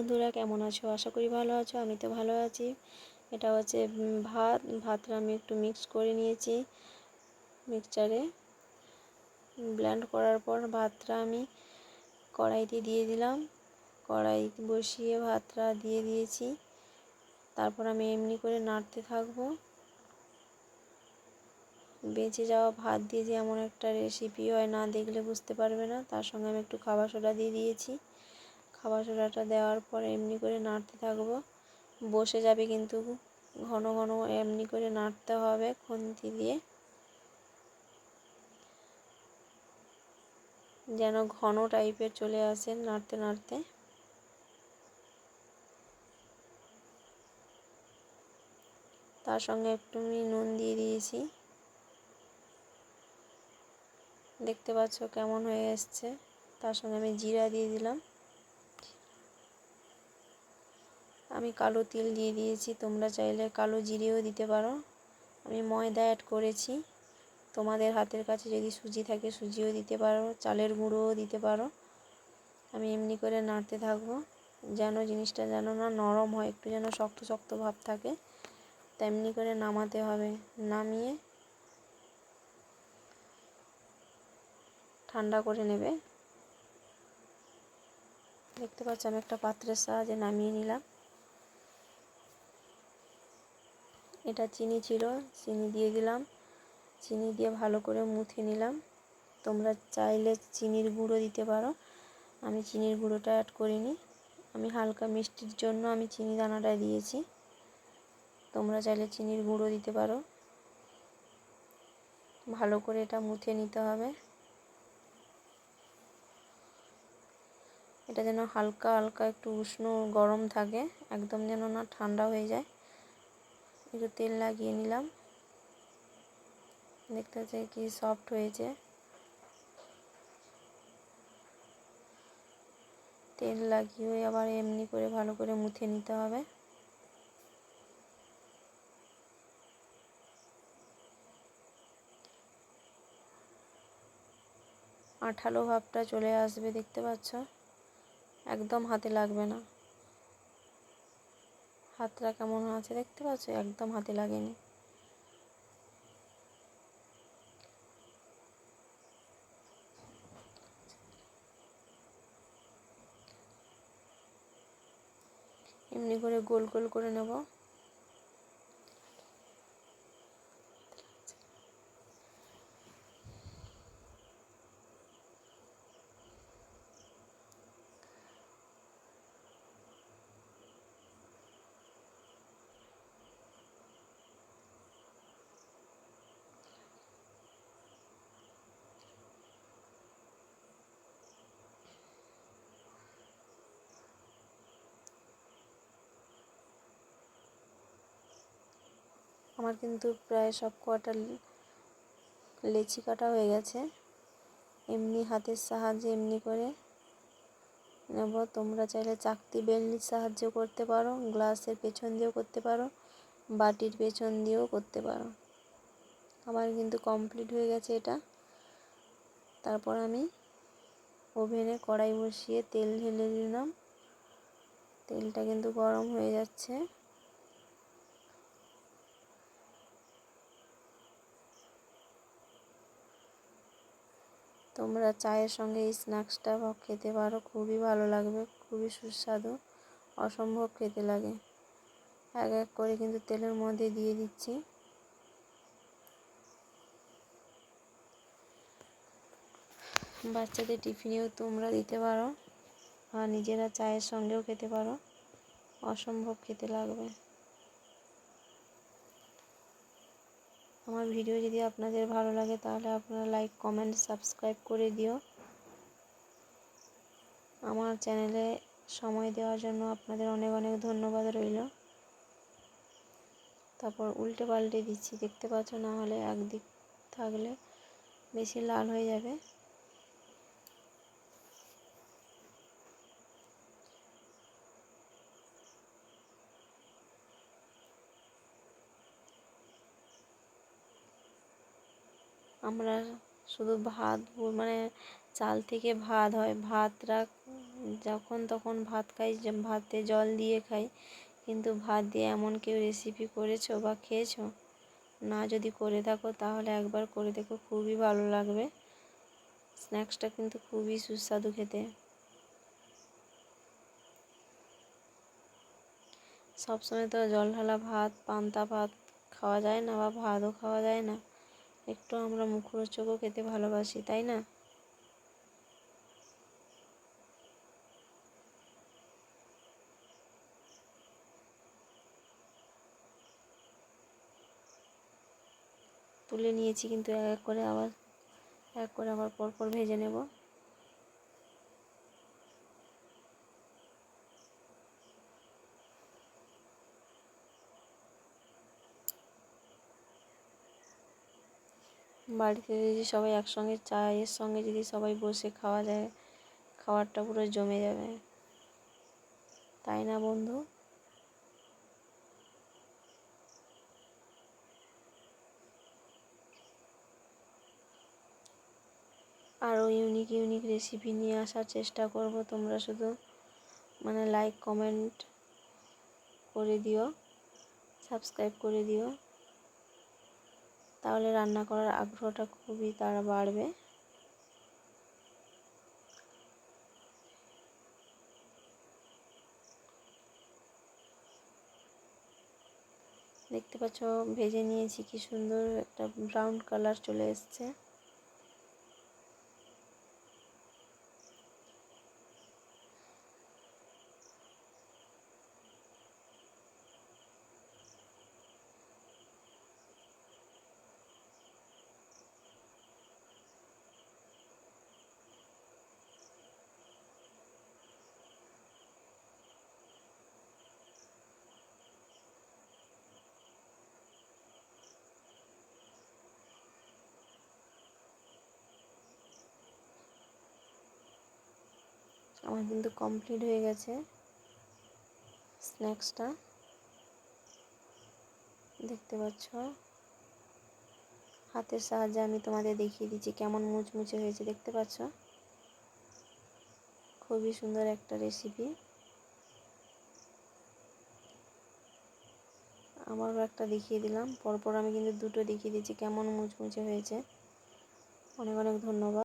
বন্ধুরা, কেমন আছো? আশা করি ভালো আছো, আমি তো ভালো আছি। এটা হচ্ছে ভাত। ভাতটা আমি একটু মিক্স করে নিয়েছি মিক্সচারে ব্ল্যান্ড করার পর ভাতটা আমি কড়াইতে দিয়ে দিলাম। কড়াই বসিয়ে ভাতটা দিয়ে দিয়েছি। তারপর আমি এমনি করে নাড়তে থাকব। বেঁচে যাওয়া ভাত দিয়ে যে এমন একটা রেসিপি হয়, না দেখলে বুঝতে পারবে না। তার সঙ্গে আমি একটু খাবার সোডা দিয়ে দিয়েছি। খাবার সোডাটা দেওয়ার পর এমনি করে নাড়তে থাকব। বসে যাবে কিন্তু ঘন ঘন এমনি করে নাড়তে হবে খুন্তি দিয়ে। যেন ঘন টাইপের চলে আসে নাড়তে নাড়তে। তার সঙ্গে একটু আমি নুন দিয়ে দিয়েছি। দেখতে পাচ্ছ কেমন হয়ে এসছে। তার সঙ্গে আমি জিরা দিয়ে দিলাম। আমি কালো তিল দিয়ে দিয়েছি, তোমরা চাইলে কালো জিরেও দিতে পারো। আমি ময়দা অ্যাড করেছি। তোমাদের হাতের কাছে যদি সুজি থাকে, সুজিও দিতে পারো, চালের গুঁড়োও দিতে পারো। আমি এমনি করে নাড়তে থাকব। যেন জিনিসটা যেন না নরম হয়, একটু যেন শক্ত শক্ত ভাব থাকে, তেমনি করে নামাতে হবে। নামিয়ে ঠান্ডা করে নেবে। দেখতে পাচ্ছ আমি একটা পাত্রের সাহায্যে নামিয়ে নিলাম। এটা চিনি ছিল, চিনি দিয়ে দিলাম। চিনি দিয়ে ভালো করে মুথে নিলাম। তোমরা চাইলে চিনির গুঁড়ো দিতে পারো। আমি চিনির গুঁড়োটা অ্যাড করিনি। আমি হালকা মিষ্টির জন্য আমি চিনি দানাটা দিয়েছি। তোমরা চাইলে চিনির গুঁড়ো দিতে পারো। ভালো করে এটা মুথে নিতে হবে। এটা যেন হালকা হালকা একটু উষ্ণ গরম থাকে, একদম যেন না ঠান্ডা হয়ে যায়। একটু তেল লাগিয়ে নিলাম। দেখতে হচ্ছে কি সফট হয়েছে। তেল লাগিয়ে আবার এমনি করে ভালো করে মুথে নিতে হবে। আঠালো ভাবটা চলে আসবে, দেখতে পাচ্ছ? একদম হাতে লাগবে না। হাতটা কেমন আছে দেখতে পাচ্ছ? একদম হাতে লাগেনি। এমনি করে গোল গোল করে নেব। আমার কিন্তু প্রায় সব কটা লেচি কাটা হয়ে গেছে। এমনি হাতের সাহায্যে এমনি করে নেব। তোমরা চাইলে চাকতি বেলনির সাহায্য করতে পারো, গ্লাসের পেছন দিয়েও করতে পারো, বাটির পেছন দিয়েও করতে পারো। আমার কিন্তু কমপ্লিট হয়ে গেছে এটা। তারপর আমি ওভেনে কড়াই বসিয়ে তেল ঢেলে দিলাম। তেলটা কিন্তু গরম হয়ে যাচ্ছে। তোমরা চায়ের সঙ্গে এই স্ন্যাক্সটা খেতে পারো, খুবই ভালো লাগবে, খুবই সুস্বাদু, অসম্ভব খেতে লাগে। এক এক করে কিন্তু তেলের মধ্যে দিয়ে দিচ্ছি। বাচ্চাদের টিফিনেও তোমরা দিতে পারো, আর নিজেরা চায়ের সঙ্গেও খেতে পারো, অসম্ভব খেতে লাগবে। আমার ভিডিও যদি আপনাদের ভালো লাগে, তাহলে আপনারা লাইক কমেন্ট সাবস্ক্রাইব করে দিও। আমার চ্যানেলে সময় দেওয়ার জন্য আপনাদের অনেক অনেক ধন্যবাদ রইল। তারপর উল্টে পাল্টে দিচ্ছি, দেখতে পাচ্ছ না হলে একদিক থাকলে বেশি লাল হয়ে যাবে। আমরা শুধু ভাত মানে চাল থেকে ভাত হয়। ভাতটা যখন তখন ভাত খাই ভাতে জল দিয়ে খাই। কিন্তু ভাত দিয়ে এমন কেউ রেসিপি করেছ বা খেয়েছো? না যদি করে থাকো, তাহলে একবার করে দেখো, খুবই ভালো লাগবে। স্ন্যাক্সটা কিন্তু খুবই সুস্বাদু খেতে। সবসময় তো জল ঢালা ভাত, পান্তা ভাত খাওয়া যায় না বা ভাতও খাওয়া যায় না। একটু আমরা মুখরোচকও খেতে ভালোবাসি, তাই না? তুলে নিয়েছি কিন্তু এক এক করে আবার, এক করে আবার পরপর ভেজে নেব। বাড়িতে যদি সবাই একসঙ্গে চায়ের সঙ্গে যদি সবাই বসে খাওয়া যায়, খাবারটা পুরো জমে যাবে। তাই না, বন্ধু? আরও ইউনিক ইউনিক রেসিপি নিয়ে আসার চেষ্টা করব তোমরা শুধু। মানে লাইক কমেন্ট করে দিও সাবস্ক্রাইব করে দিও। তাহলে রান্না করার আগ্রহটা খুবই তারা বাড়বে। দেখতে পাচ্ছ, ভেজে নিয়েছি, কি সুন্দর একটা ব্রাউন কালার চলে এসছে। আমার কিন্তু কমপ্লিট হয়ে গেছে স্ন্যাক্সটা দেখতে পাচ্ছ? হাতের সাহায্যে আমি তোমাদের দেখিয়ে দিচ্ছি কেমন মুচমুচে হয়েছে, দেখতে পাচ্ছ? খুবই সুন্দর একটা রেসিপি আমারও একটা দেখিয়ে দিলাম, পরপর আমি কিন্তু দুটো দেখিয়ে দিচ্ছি কেমন মুচমুচে হয়েছে। অনেক অনেক ধন্যবাদ।